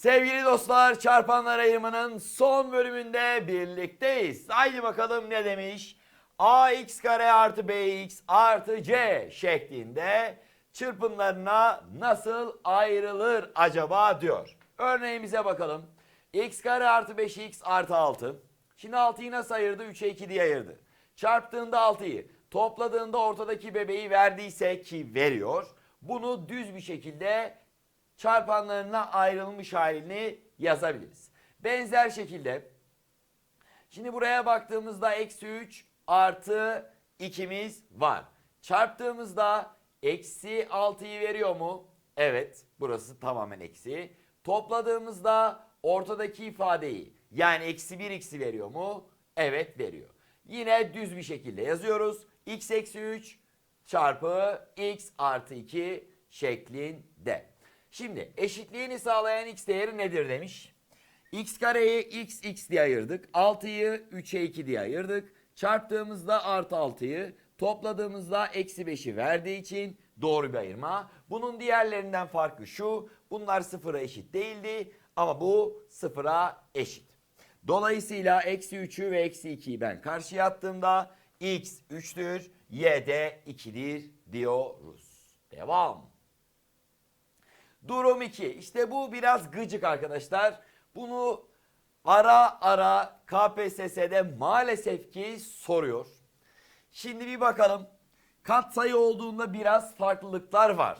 Sevgili dostlar çarpanlar ayırmanın son bölümünde birlikteyiz. Haydi bakalım ne demiş? ax kare artı bx artı c şeklinde çırpımlarına nasıl ayrılır acaba diyor. Örneğimize bakalım. x kare artı 5x artı 6. Şimdi 6'yı nasıl ayırdı? 3'e 2 diye ayırdı. Çarptığında 6'yı topladığında ortadaki bebeği verdiyse ki veriyor. Bunu düz bir şekilde çarpanlarına ayrılmış halini yazabiliriz. Benzer şekilde şimdi buraya baktığımızda eksi 3 artı 2'miz var. Çarptığımızda eksi 6'yı veriyor mu? Evet burası tamamen eksi. Topladığımızda ortadaki ifadeyi yani eksi 1 x'i veriyor mu? Evet veriyor. Yine düz bir şekilde yazıyoruz. x eksi 3 çarpı x artı 2 şeklinde. Şimdi eşitliğini sağlayan x değeri nedir demiş. x kareyi x x diye ayırdık. 6'yı 3'e 2 diye ayırdık. Çarptığımızda artı 6'yı topladığımızda eksi 5'i verdiği için doğru bir ayırma. Bunun diğerlerinden farkı şu. Bunlar sıfıra eşit değildi ama bu sıfıra eşit. Dolayısıyla eksi 3'ü ve eksi 2'yi ben karşıya attığımda x 3'tür, y de 2'dir diyoruz. Devam. Durum 2. İşte bu biraz gıcık arkadaşlar. Bunu ara ara KPSS'de maalesef ki soruyor. Şimdi bir bakalım. Katsayı olduğunda biraz farklılıklar var.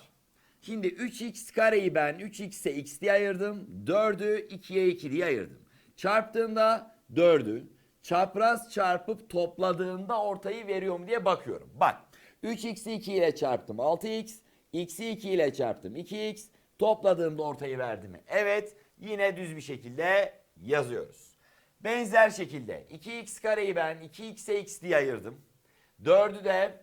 Şimdi 3x kareyi ben 3x'e x diye ayırdım. 4'ü 2'ye 2 diye ayırdım. Çarptığımda 4'ü çapraz çarpıp topladığında ortayı veriyorum diye bakıyorum. Bak 3x'i 2 ile çarptım 6x. x'i 2 ile çarptım 2x. Topladığımda ortayı verdi mi? Evet yine düz bir şekilde yazıyoruz. Benzer şekilde 2x kareyi ben 2x'e x diye ayırdım. 4'ü de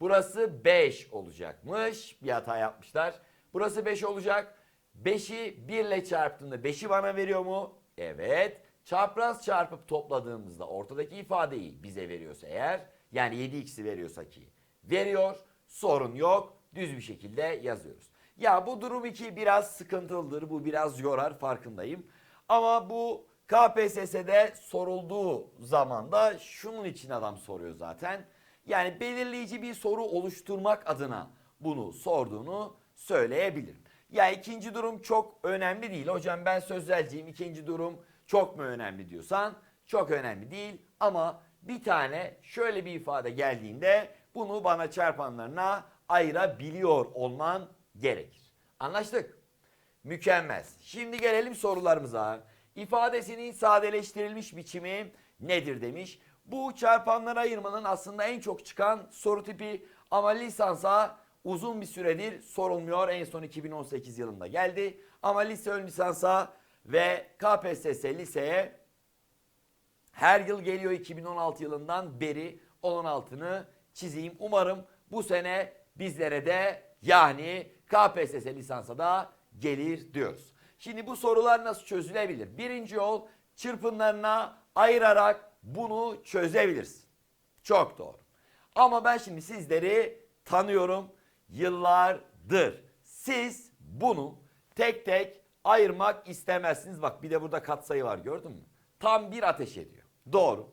Burası 5 olacakmış. Bir hata yapmışlar. Burası 5 olacak. 5'i 1 ile çarptığında 5'i bana veriyor mu? Evet. Çapraz çarpıp topladığımızda ortadaki ifadeyi bize veriyorsa eğer yani 7x'i veriyorsa ki veriyor. Sorun yok. Düz bir şekilde yazıyoruz. Ya bu durum 2 biraz sıkıntılıdır. Bu biraz yorar farkındayım. Ama bu KPSS'de sorulduğu zaman da şunun için adam soruyor zaten. Yani belirleyici bir soru oluşturmak adına bunu sorduğunu söyleyebilirim. Ya ikinci durum çok önemli değil. Hocam ben sözelciyim ikinci durum çok mu önemli diyorsan çok önemli değil. Ama bir tane şöyle bir ifade geldiğinde bunu bana çarpanlarına ayırabiliyor olman gerekir. Anlaştık? Mükemmel. Şimdi gelelim sorularımıza. İfadesinin sadeleştirilmiş biçimi nedir demiş. Bu çarpanlara ayırmanın aslında en çok çıkan soru tipi ama lisansa uzun bir süredir sorulmuyor. En son 2018 yılında geldi. Ama lise ön lisansa ve KPSS liseye her yıl geliyor 2016 yılından beri onun altını çizeyim. Umarım bu sene bizlere de yani KPSS lisansa da gelir diyoruz. Şimdi bu sorular nasıl çözülebilir? Birinci yol çırpımlarına ayırarak bunu çözebilirsin. Çok doğru. Ama ben şimdi sizleri tanıyorum yıllardır. Siz bunu tek tek ayırmak istemezsiniz. Bak bir de burada katsayı var gördün mü? Tam bir ateş ediyor. Doğru.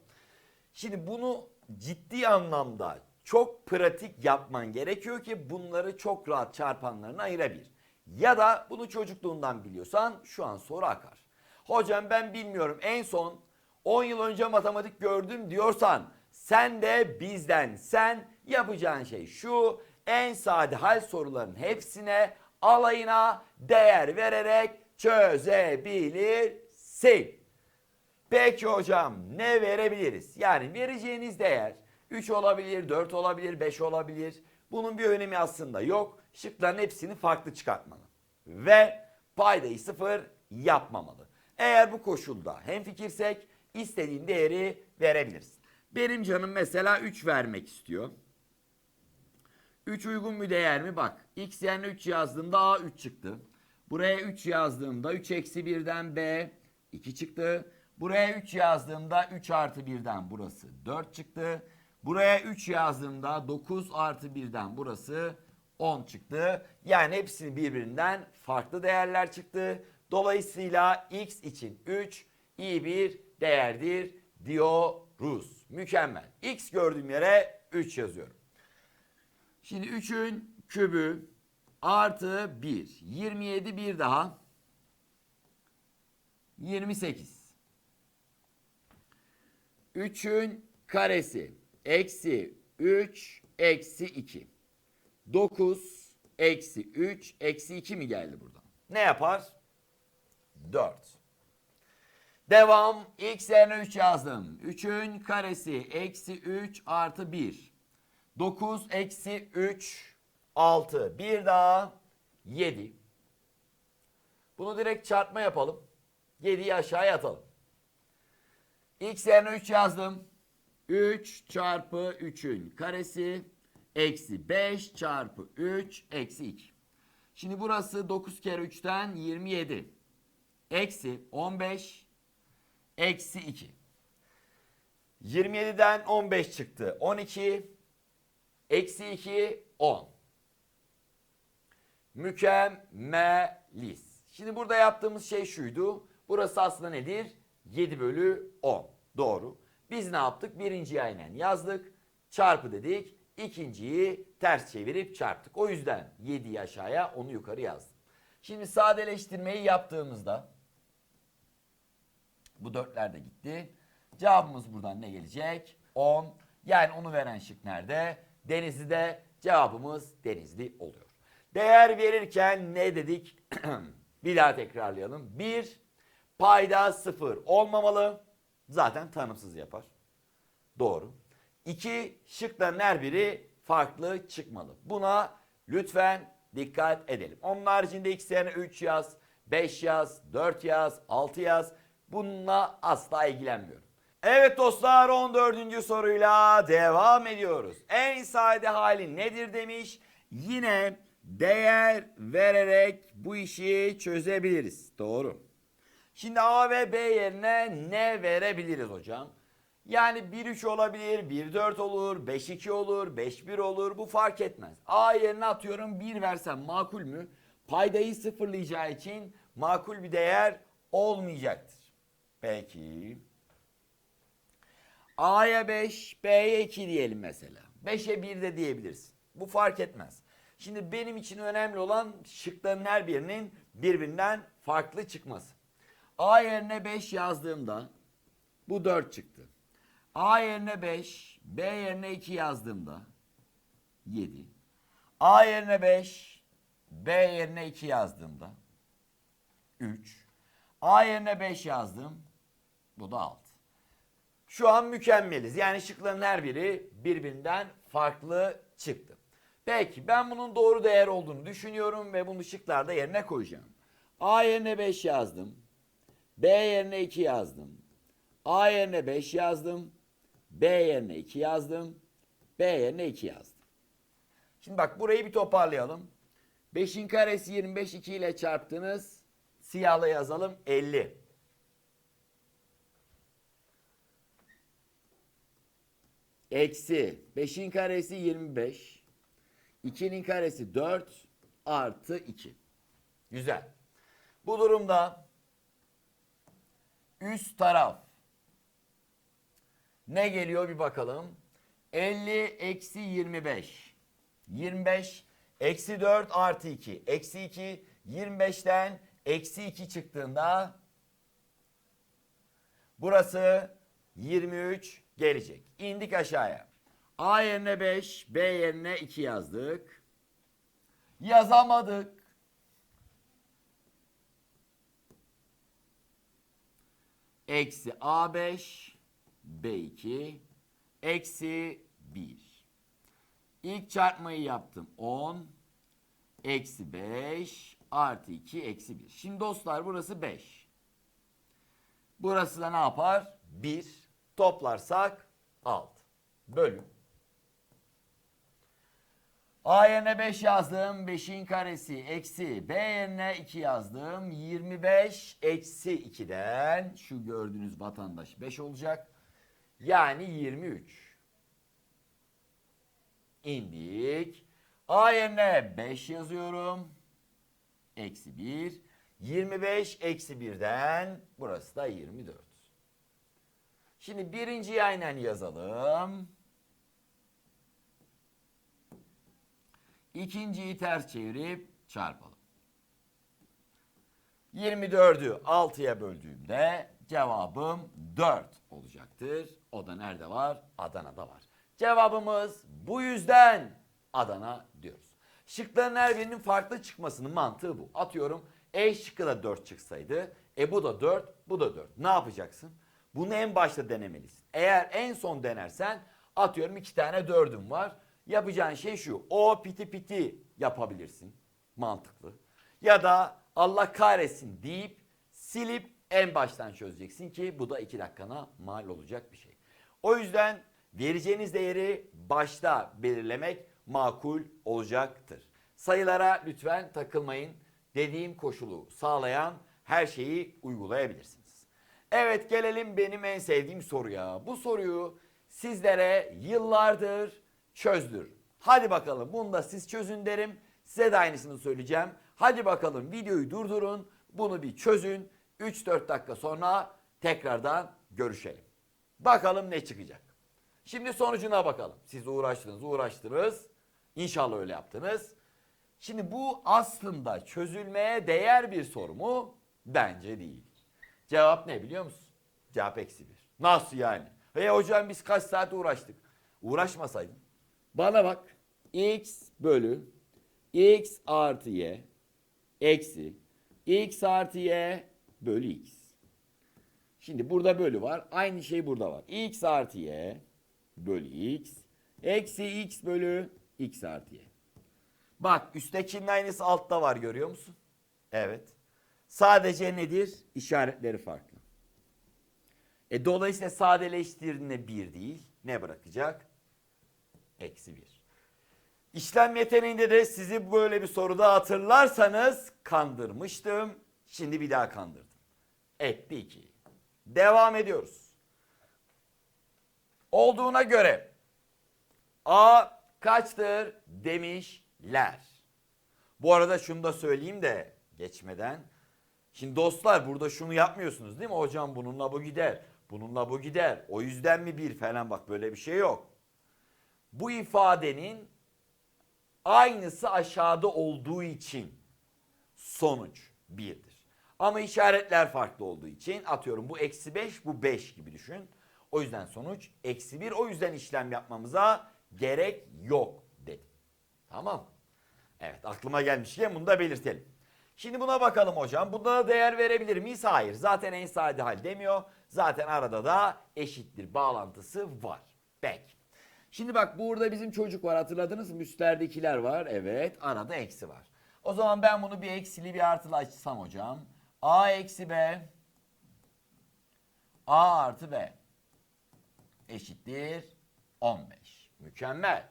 Şimdi bunu ciddi anlamda çok pratik yapman gerekiyor ki bunları çok rahat çarpanlarına ayırabilir. Ya da bunu çocukluğundan biliyorsan şu an soru akar. Hocam ben bilmiyorum en son 10 yıl önce matematik gördüm diyorsan sen de bizden sen yapacağın şey şu en sade hal soruların hepsine alayına değer vererek çözebilirsin. Peki hocam ne verebiliriz? Yani vereceğiniz değer 3 olabilir, 4 olabilir, 5 olabilir. Bunun bir önemi aslında yok. Şıkların hepsini farklı çıkartmalı. Ve paydayı sıfır yapmamalı. Eğer bu koşulda hemfikirsek istediğin değeri verebilirsin. Benim canım mesela 3 vermek istiyor. 3 uygun bir değer mi? Bak x yerine 3 yazdığımda a 3 çıktı. Buraya 3 yazdığımda 3 eksi 1'den b 2 çıktı. Buraya 3 yazdığımda 3 artı 1'den burası 4 çıktı. Buraya 3 yazdığımda 9 artı 1'den burası 10 çıktı. Yani hepsi birbirinden farklı değerler çıktı. Dolayısıyla x için 3 iyi bir değerdir diyoruz. Mükemmel. X gördüğüm yere 3 yazıyorum. Şimdi 3'ün kübü artı 1. 27 bir daha. 28. 3'ün karesi eksi 3 eksi 2. 9 eksi 3 eksi 2 mi geldi buradan? Ne yapar? 4. Devam. X yerine 3 yazdım. 3'ün karesi eksi 3 artı 1. 9 eksi 3 6. Bir daha 7. Bunu direkt çarpma yapalım. 7'yi aşağıya atalım. X yerine 3 yazdım. 3 çarpı 3'ün karesi eksi 5 çarpı 3 eksi 2. Şimdi burası 9 kere 3'ten 27. Eksi 15 eksi 2. 27'den 15 çıktı. 12 eksi 2 10. Mükemmeliz. Şimdi burada yaptığımız şey şuydu. Burası aslında nedir? 7 bölü 10. Doğru. Biz ne yaptık? Birinciyi aynen yazdık. Çarpı dedik. İkinciyi ters çevirip çarptık. O yüzden 7'yi aşağıya onu yukarı yazdım. Şimdi sadeleştirmeyi yaptığımızda bu dörtler de gitti. Cevabımız buradan ne gelecek? 10. Yani onu veren şık nerede? Denizli'de cevabımız Denizli oluyor. Değer verirken ne dedik? Bir daha tekrarlayalım. 1. Payda 0 olmamalı. Zaten tanımsız yapar. Doğru. 2. Şıkların her biri farklı çıkmalı. Buna lütfen dikkat edelim. Onun haricinde x yerine 3 yaz, 5 yaz, 4 yaz, 6 yaz. Bununla asla ilgilenmiyorum. Evet dostlar 14. soruyla devam ediyoruz. En sade hali nedir demiş. Yine değer vererek bu işi çözebiliriz. Doğru. Şimdi A ve B yerine ne verebiliriz hocam? Yani 1-3 olabilir, 1-4 olur, 5-2 olur, 5-1 olur bu fark etmez. A yerine atıyorum 1 versem makul mü? Paydayı sıfırlayacağı için makul bir değer olmayacaktır. Peki. A'ya 5, B'ye 2 diyelim mesela. 5'e 1 de diyebilirsin. Bu fark etmez. Şimdi benim için önemli olan şıkların her birinin birbirinden farklı çıkması. A yerine 5 yazdığımda bu 4 çıktı. A yerine 5, B yerine 2 yazdığımda 7. A yerine 5, B yerine 2 yazdığımda 3. A yerine 5 yazdım. Bu da 6. Şu an mükemmeliz. Yani şıkların her biri birbirinden farklı çıktı. Peki ben bunun doğru değer olduğunu düşünüyorum ve bunu şıklarda yerine koyacağım. A yerine 5 yazdım. B yerine 2 yazdım. A yerine 5 yazdım. B yerine 2 yazdım. B yerine 2 yazdım. Şimdi bak burayı bir toparlayalım. 5'in karesi 25 2 ile çarptınız. Siyahla yazalım 50. Eksi 5'in karesi 25. 2'nin karesi 4 artı 2. Güzel. Bu durumda üst taraf ne geliyor bir bakalım. 50 eksi 25. 25 eksi 4 artı 2. Eksi 2 25'ten eksi 2 çıktığında burası 23 gelecek. İndik aşağıya. A yerine 5, B yerine 2 yazdık. Yazamadık. Eksi A5, B2, eksi 1. İlk çarpmayı yaptım. 10, eksi 5, artı 2, eksi 1. Şimdi dostlar burası 5. Burası da ne yapar? 1. Toplarsak 6. Bölüm. A yerine 5 yazdım. 5'in karesi eksi. B yerine 2 yazdım. 25 eksi 2'den şu gördüğünüz vatandaş 5 olacak. Yani 23. İndik. A yerine 5 yazıyorum. Eksi 1. 25 eksi 1'den burası da 24. Şimdi birinciyi aynen yazalım. İkinciyi ters çevirip çarpalım. 24'ü 6'ya böldüğümde cevabım 4 olacaktır. O da nerede var? Adana'da var. Cevabımız bu yüzden Adana diyoruz. Şıkların her birinin farklı çıkmasının mantığı bu. Atıyorum E şıkkı da 4 çıksaydı. E bu da 4, bu da 4. Ne yapacaksın? Bunu en başta denemelisin. Eğer en son denersen atıyorum iki tane 4'üm var. Yapacağın şey şu. O piti piti yapabilirsin. Mantıklı. Ya da Allah kahretsin deyip silip en baştan çözeceksin ki bu da iki dakikana mal olacak bir şey. O yüzden vereceğiniz değeri başta belirlemek makul olacaktır. Sayılara lütfen takılmayın. Dediğim koşulu sağlayan her şeyi uygulayabilirsiniz. Evet gelelim benim en sevdiğim soruya. Bu soruyu sizlere yıllardır çözdür. Hadi bakalım bunu da siz çözün derim. Size de aynısını söyleyeceğim. Hadi bakalım videoyu durdurun. Bunu bir çözün. 3-4 dakika sonra tekrardan görüşelim. Bakalım ne çıkacak. Şimdi sonucuna bakalım. Siz uğraştınız, uğraştınız. İnşallah öyle yaptınız. Şimdi bu aslında çözülmeye değer bir soru mu? Bence değil. Cevap ne biliyor musun? Cevap eksi bir. Nasıl yani? Hey hocam biz kaç saat uğraştık. Uğraşmasaydın. Bana bak. X bölü X artı Y eksi X artı Y bölü X. Şimdi burada bölü var. Aynı şey burada var. X artı Y bölü X eksi X bölü X artı Y. Bak üsttekinin aynısı altta var görüyor musun? Evet. Sadece nedir? İşaretleri farklı. E dolayısıyla sadeleştirdiğinde bir değil. Ne bırakacak? Eksi bir. İşlem yeteneğinde de sizi böyle bir soruda hatırlarsanız kandırmıştım. Şimdi bir daha kandırdım. Etti iki. Devam ediyoruz. Olduğuna göre A kaçtır demişler. Bu arada şunu da söyleyeyim de geçmeden. Şimdi dostlar burada şunu yapmıyorsunuz değil mi? Hocam bununla bu gider. Bununla bu gider. O yüzden mi bir falan bak böyle bir şey yok. Bu ifadenin aynısı aşağıda olduğu için sonuç birdir. Ama işaretler farklı olduğu için atıyorum bu eksi 5 bu 5 gibi düşün. O yüzden sonuç eksi 1 o yüzden işlem yapmamıza gerek yok dedim. Tamam. Evet aklıma gelmişken bunu da belirtelim. Şimdi buna bakalım hocam. Buna da değer verebilir miyiz? Hayır. Zaten en sade hal demiyor. Zaten arada da eşittir bağlantısı var. Peki. Şimdi bak burada bizim çocuk var hatırladınız mı? Üstlerdekiler var. Evet. Arada eksi var. O zaman ben bunu bir eksili bir artılı açsam hocam. A eksi B A artı B eşittir 15. Mükemmel.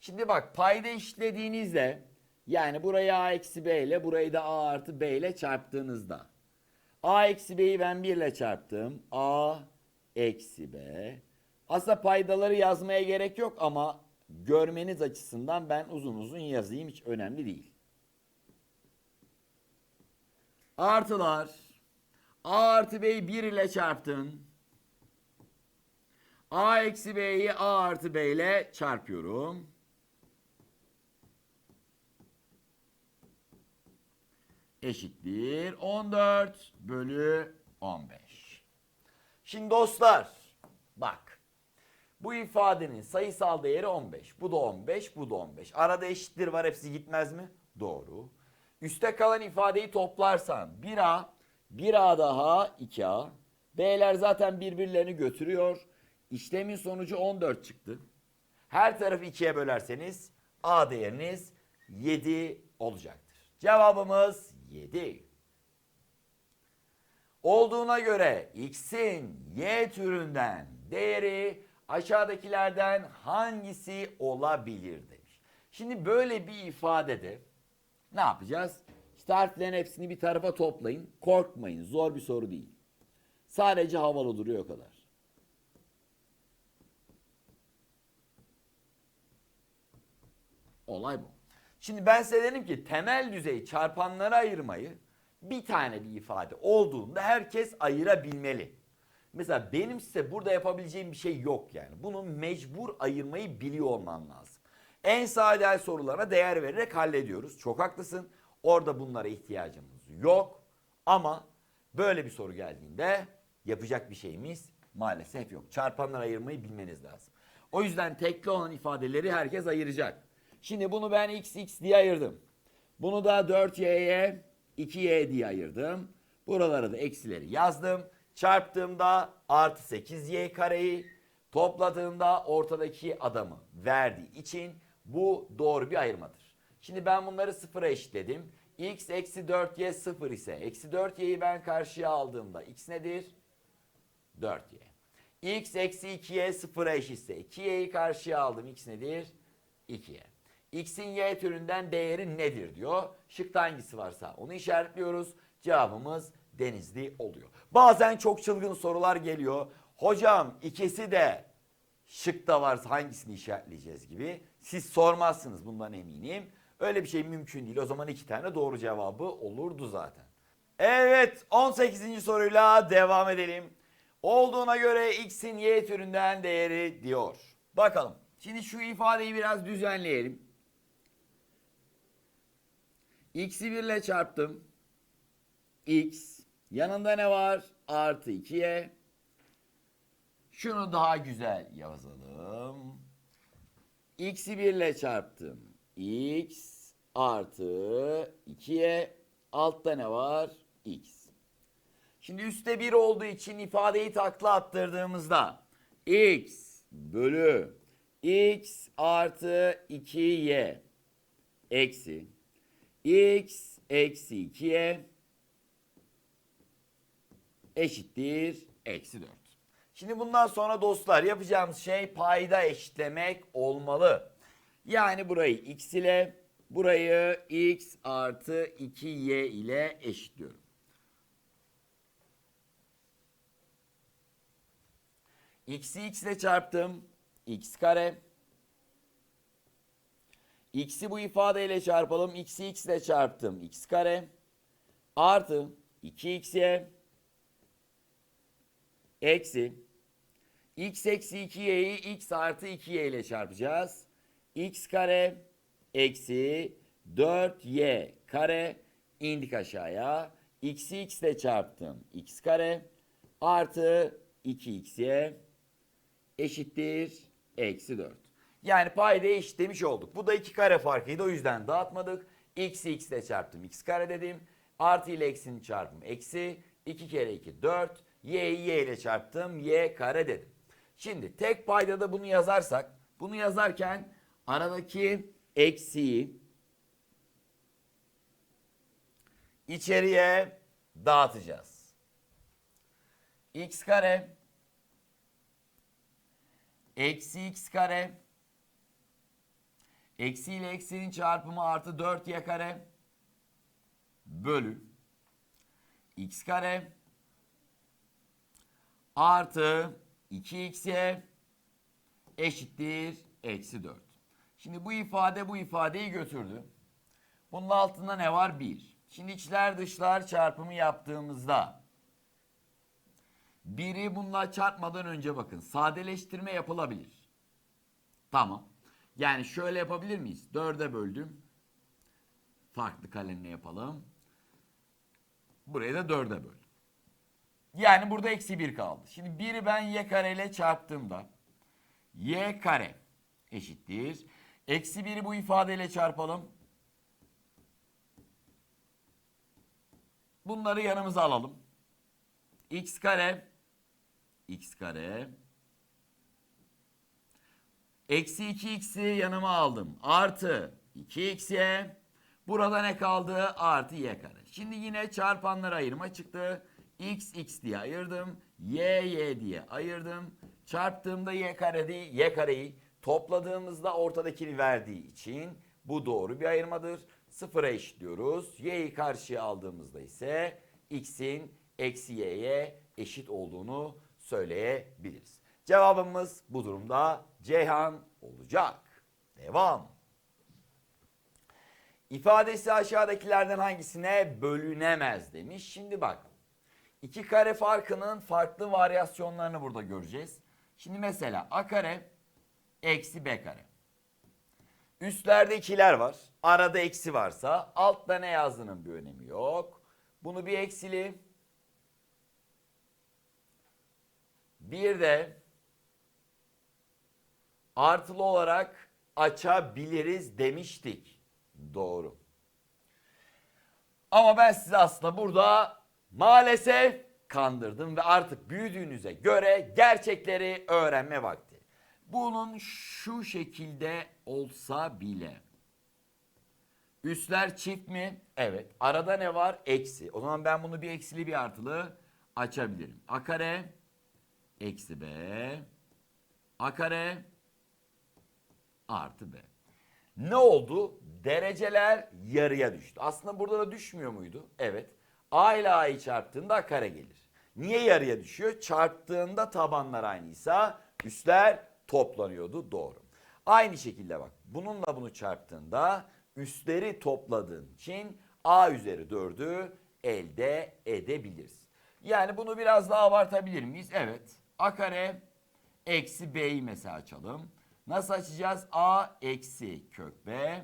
Şimdi bak payda eşitlediğinizde yani burayı A eksi B ile burayı da A artı B ile çarptığınızda A eksi B'yi ben 1 ile çarptım. A eksi B. Aslında paydaları yazmaya gerek yok ama görmeniz açısından ben uzun uzun yazayım hiç önemli değil. Artılar. A artı B'yi 1 ile çarptın. A eksi B'yi A artı B ile çarpıyorum. Eşittir 14 bölü 15. Şimdi dostlar bak. Bu ifadenin sayısal değeri 15. Bu da 15, bu da 15. Arada eşittir var hepsi gitmez mi? Doğru. Üste kalan ifadeyi toplarsan 1A, 1A daha 2A. B'ler zaten birbirlerini götürüyor. İşlemin sonucu 14 çıktı. Her tarafı 2'ye bölerseniz A değeriniz 7 olacaktır. Cevabımız 7. Olduğuna göre x'in y türünden değeri aşağıdakilerden hangisi olabilir demiş. Şimdi böyle bir ifadede ne yapacağız? İşte harflerin hepsini bir tarafa toplayın. Korkmayın. Zor bir soru değil. Sadece havalı duruyor o kadar. Olay bu. Şimdi ben size dedim ki temel düzey çarpanlara ayırmayı bir tane bir ifade olduğunda herkes ayırabilmeli. Mesela benim size burada yapabileceğim bir şey yok yani. Bunu mecbur ayırmayı biliyor olman lazım. En sade sorulara değer vererek hallediyoruz. Çok haklısın. Orada bunlara ihtiyacımız yok. Ama böyle bir soru geldiğinde yapacak bir şeyimiz maalesef yok. Çarpanlar ayırmayı bilmeniz lazım. O yüzden tekli olan ifadeleri herkes ayıracak. Şimdi bunu ben x x diye ayırdım. Bunu da 4y'ye 2y diye ayırdım. Buralara da eksileri yazdım. Çarptığımda artı 8y kareyi topladığımda ortadaki adamı verdiği için bu doğru bir ayırmadır. Şimdi ben bunları sıfıra eşitledim. x eksi 4y sıfır ise eksi 4y'yi ben karşıya aldığımda x nedir? 4y. x eksi 2y sıfıra eşitse 2y'yi karşıya aldım x nedir? 2y. x'in y türünden değeri nedir diyor. Şıkta hangisi varsa onu işaretliyoruz. Cevabımız denizli oluyor. Bazen çok çılgın sorular geliyor. Hocam ikisi de şıkta varsa hangisini işaretleyeceğiz gibi. Siz sormazsınız bundan eminim. Öyle bir şey mümkün değil. O zaman iki tane doğru cevabı olurdu zaten. Evet 18. soruyla devam edelim. Olduğuna göre x'in y türünden değeri diyor. Bakalım. Şimdi şu ifadeyi biraz düzenleyelim. x'i 1 ile çarptım. x yanında ne var? Artı 2y. Şunu daha güzel yazalım. x'i 1 ile çarptım. x artı 2y. Altta ne var? x. Şimdi üstte 1 olduğu için ifadeyi takla attırdığımızda x bölü x artı 2y eksi x eksi 2y eşittir eksi 4. Şimdi bundan sonra dostlar yapacağımız şey payda eşitlemek olmalı. Yani burayı x ile burayı x artı 2y ile eşitliyorum. x'i x ile çarptım. x kare. x'i bu ifadeyle çarpalım. x'i x ile çarptım. x kare. Artı 2xy eksi x eksi 2y'yi x artı 2y ile çarpacağız. x kare eksi 4y kare indik aşağıya. x'i x ile çarptım. x kare artı 2xy eşittir eksi 4. Yani paydayı eşitlemiş olduk. Bu da 2 kare farkıydı o yüzden dağıtmadık. x'i x ile çarptım x kare dedim. Artı ile eksinin çarpımı eksi. 2 kere 2 4. y'yi y ile çarptım y kare dedim. Şimdi tek paydada bunu yazarsak bunu yazarken aradaki eksiyi içeriye dağıtacağız. x kare eksi x kare eksi ile eksinin çarpımı artı 4y kare bölü x kare artı 2xy eşittir eksi 4. Şimdi bu ifade bu ifadeyi götürdü. Bunun altında ne var? 1. Şimdi içler dışlar çarpımı yaptığımızda biri bununla çarpmadan önce bakın sadeleştirme yapılabilir. Tamam. Yani şöyle yapabilir miyiz? 4'e böldüm. Farklı kalemle yapalım. Buraya da 4'e böldüm. Yani burada eksi 1 kaldı. Şimdi 1'i ben y kare ile çarptığımda y kare eşittir. Eksi 1'i bu ifadeyle çarpalım. Bunları yanımıza alalım. x kare x kare eksi 2x'i yanıma aldım. Artı 2x'ye burada ne kaldı? Artı y kare. Şimdi yine çarpanlara ayırma çıktı. X x diye ayırdım. y y diye ayırdım. Çarptığımda y kare değil, y kareyi topladığımızda ortadakini verdiği için bu doğru bir ayırmadır. Sıfıra eşitliyoruz. Y'yi karşıya aldığımızda ise x'in eksi y'ye eşit olduğunu söyleyebiliriz. Cevabımız bu durumda Ceyhan olacak. Devam. ifadesi aşağıdakilerden hangisine bölünemez demiş. Şimdi bak. İki kare farkının farklı varyasyonlarını burada göreceğiz. Şimdi mesela a kare eksi b kare. Üstlerde ikiler var. Arada eksi varsa altta ne yazdığının bir önemi yok. Bunu bir eksili. Bir de artılı olarak açabiliriz demiştik. Doğru. Ama ben sizi aslında burada maalesef kandırdım ve artık büyüdüğünüze göre gerçekleri öğrenme vakti. Bunun şu şekilde olsa bile. Üstler çift mi? Evet. Arada ne var? Eksi. O zaman ben bunu bir eksili bir artılı açabilirim. A kare eksi b a kare artı b. Ne oldu? Dereceler yarıya düştü. Aslında burada da düşmüyor muydu? Evet. A ile A'yı çarptığında kare gelir. Niye yarıya düşüyor? Çarptığında tabanlar aynıysa üstler toplanıyordu. Doğru. Aynı şekilde bak. Bununla bunu çarptığında üstleri topladığın için A üzeri 4'ü elde edebiliriz. Yani bunu biraz daha abartabilir miyiz? Evet. A kare eksi B'yi mesela açalım. Nasıl açacağız? A eksi kök B.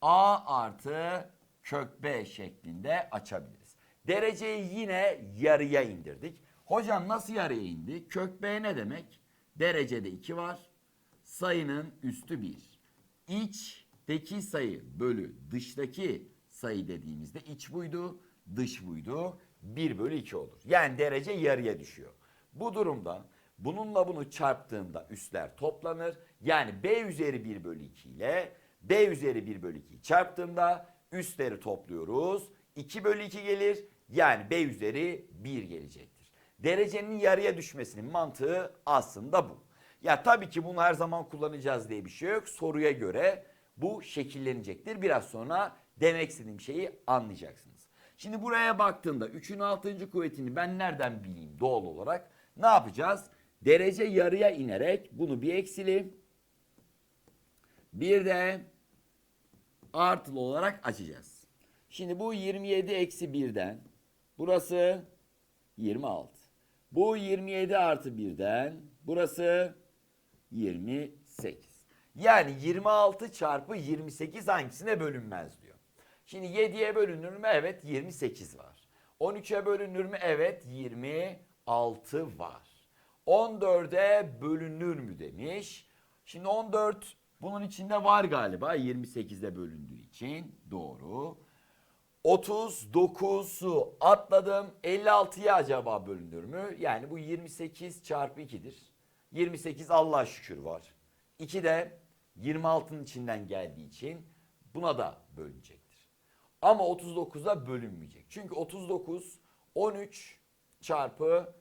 A artı kök B şeklinde açabiliriz. Dereceyi yine yarıya indirdik. Hocam nasıl yarıya indi? Kök B ne demek? Derecede 2 var. Sayının üstü 1. İçteki sayı bölü dıştaki sayı dediğimizde iç buydu, dış buydu. 1 bölü 2 olur. Yani derece yarıya düşüyor. Bu durumda bununla bunu çarptığında üstler toplanır. Yani B üzeri 1 bölü 2 ile B üzeri 1 bölü 2'yi çarptığımda üstleri topluyoruz. 2 bölü 2 gelir. Yani B üzeri 1 gelecektir. Derecenin yarıya düşmesinin mantığı aslında bu. Ya tabii ki bunu her zaman kullanacağız diye bir şey yok. Soruya göre bu şekillenecektir. Biraz sonra demek istediğim şeyi anlayacaksınız. Şimdi buraya baktığımda 3'ün 6. kuvvetini ben nereden bileyim doğal olarak? Ne yapacağız? Derece yarıya inerek bunu bir eksili bir de artılı olarak açacağız. Şimdi bu 27 eksi 1'den burası 26. Bu 27 artı 1'den burası 28. Yani 26 çarpı 28 hangisine bölünmez diyor. Şimdi 7'ye bölünür mü? Evet 28 var. 13'e bölünür mü? Evet 26 var. 14'e bölünür mü demiş. Şimdi 14 bunun içinde var galiba 28'e bölündüğü için doğru. 39'u atladım. 56'ya acaba bölünür mü? Yani bu 28 çarpı 2'dir. 28 Allah'a şükür var. 2 de 26'nın içinden geldiği için buna da bölünecektir. Ama 39'a bölünmeyecek. Çünkü 39 13 çarpı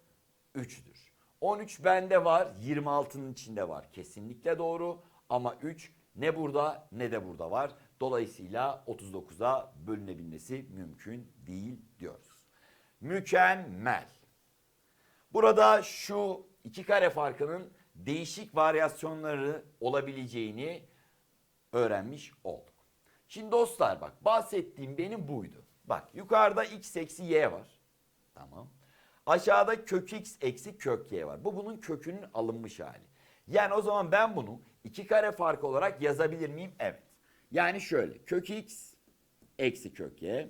3'dür. 13 bende var 26'nın içinde var. Kesinlikle doğru ama 3 ne burada ne de burada var. Dolayısıyla 39'a bölünebilmesi mümkün değil diyoruz. Mükemmel. Burada şu iki kare farkının değişik varyasyonları olabileceğini öğrenmiş olduk. Şimdi dostlar bak bahsettiğim benim buydu. Bak yukarıda x eksi y var. Tamam. Aşağıda kök x eksi kök y var. Bu bunun kökünün alınmış hali. Yani o zaman ben bunu iki kare farkı olarak yazabilir miyim? Evet. Yani şöyle kök x eksi kök y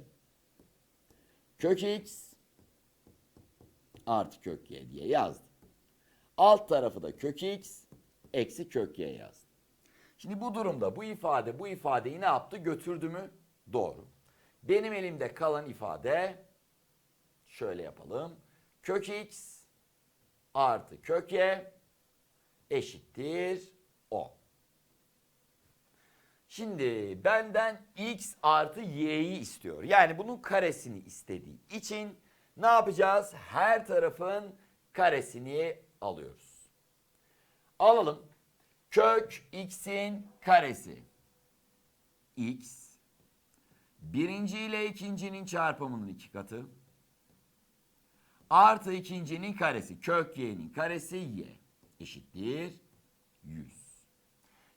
kök x artı kök y diye yazdım. Alt tarafı da kök x eksi kök y yazdım. Şimdi bu durumda bu ifade bu ifadeyi ne yaptı? Götürdü mü? Doğru. Benim elimde kalan ifade şöyle yapalım. Kök x artı kök y eşittir 10. Şimdi benden x artı y'yi istiyor. Yani bunun karesini istediği için ne yapacağız? Her tarafın karesini alıyoruz. Alalım. Kök x'in karesi. x. Birinci ile ikincinin çarpımının iki katı. Artı ikincinin karesi. Kök y'nin karesi y. Eşittir 100.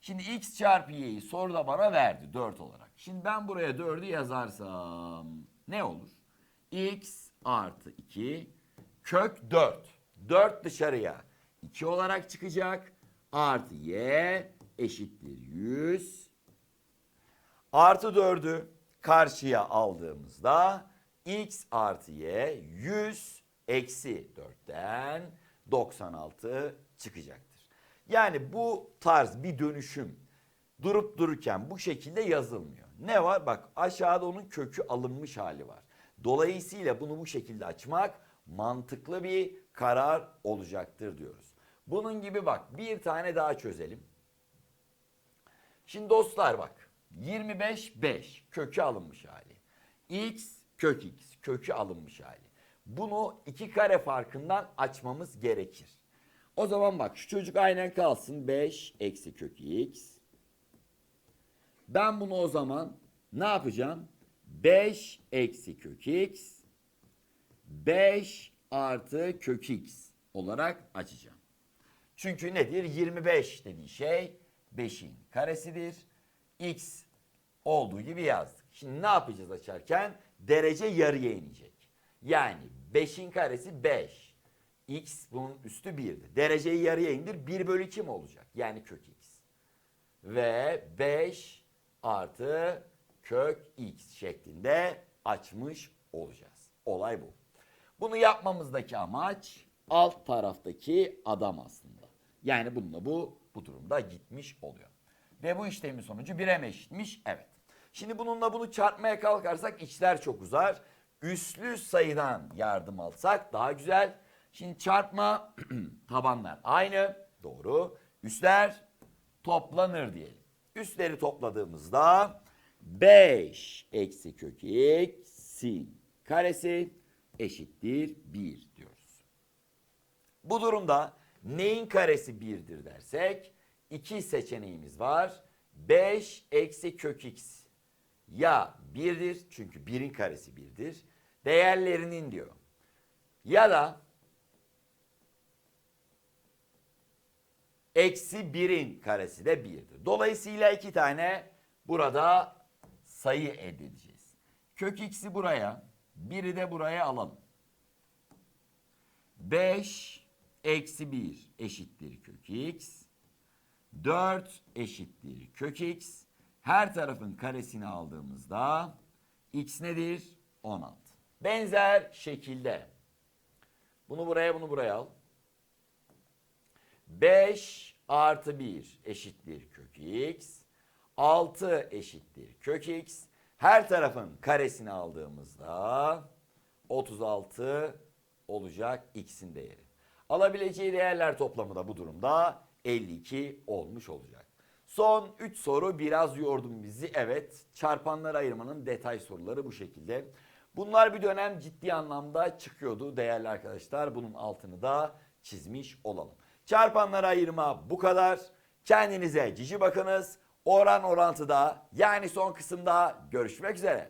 Şimdi x çarpı y'yi soruda bana verdi 4 olarak. Şimdi ben buraya 4'ü yazarsam ne olur? x artı 2 kök 4. 4 dışarıya 2 olarak çıkacak. Artı y eşittir 100. Artı 4'ü karşıya aldığımızda x artı y 100 eksi 4'ten 96 çıkacaktır. Yani bu tarz bir dönüşüm durup dururken bu şekilde yazılmıyor. Ne var? Bak aşağıda onun kökü alınmış hali var. Dolayısıyla bunu bu şekilde açmak mantıklı bir karar olacaktır diyoruz. Bunun gibi bak bir tane daha çözelim. Şimdi dostlar bak 25 5 kökü alınmış hali. X kök x kökü alınmış hali. Bunu iki kare farkından açmamız gerekir. O zaman bak şu çocuk aynen kalsın 5 eksi kök x. Ben bunu o zaman ne yapacağım? 5 eksi kök x 5 artı kök x olarak açacağım. Çünkü nedir? 25 dediği şey 5'in karesidir. X olduğu gibi yazdık. Şimdi ne yapacağız açarken? Derece yarıya inecek. Yani 5'in karesi 5. X bunun üstü 1'di. Dereceyi yarıya indir 1 bölü 2 mi olacak? Yani kök x. Ve 5 artı kök x şeklinde açmış olacağız. Olay bu. Bunu yapmamızdaki amaç alt taraftaki adam aslında. Yani bununla bu bu durumda gitmiş oluyor. Ve bu işlemin sonucu 1'e mi eşitmiş? Evet. Şimdi bununla bunu çarpmaya kalkarsak içler çok uzar. Üslü sayıdan yardım alsak daha güzel. Şimdi çarpma tabanlar aynı. Doğru. Üsler toplanır diyelim. Üsleri topladığımızda 5 eksi kök x'in karesi eşittir 1 diyoruz. Bu durumda neyin karesi 1'dir dersek iki seçeneğimiz var. 5 eksi kök x ya 1'dir çünkü 1'in karesi 1'dir. Değerlerinin diyor. Ya da eksi 1'in karesi de 1'dir. Dolayısıyla iki tane burada sayı edeceğiz. Kök x'i buraya, 1'i de buraya alalım. 5 eksi 1 eşittir kök x. 4 eşittir kök x. Her tarafın karesini aldığımızda x nedir? 16. Benzer şekilde bunu buraya bunu buraya al. 5 artı 1 eşittir kök x. 6 eşittir kök x. Her tarafın karesini aldığımızda 36 olacak x'in değeri. Alabileceği değerler toplamı da bu durumda 52 olmuş olacak. Son 3 soru biraz yordum bizi. Evet çarpanları ayırmanın detay soruları bu şekilde. Bunlar bir dönem ciddi anlamda çıkıyordu değerli arkadaşlar. Bunun altını da çizmiş olalım. Çarpanları ayırma bu kadar. Kendinize cici bakınız. Oran orantıda yani son kısımda görüşmek üzere.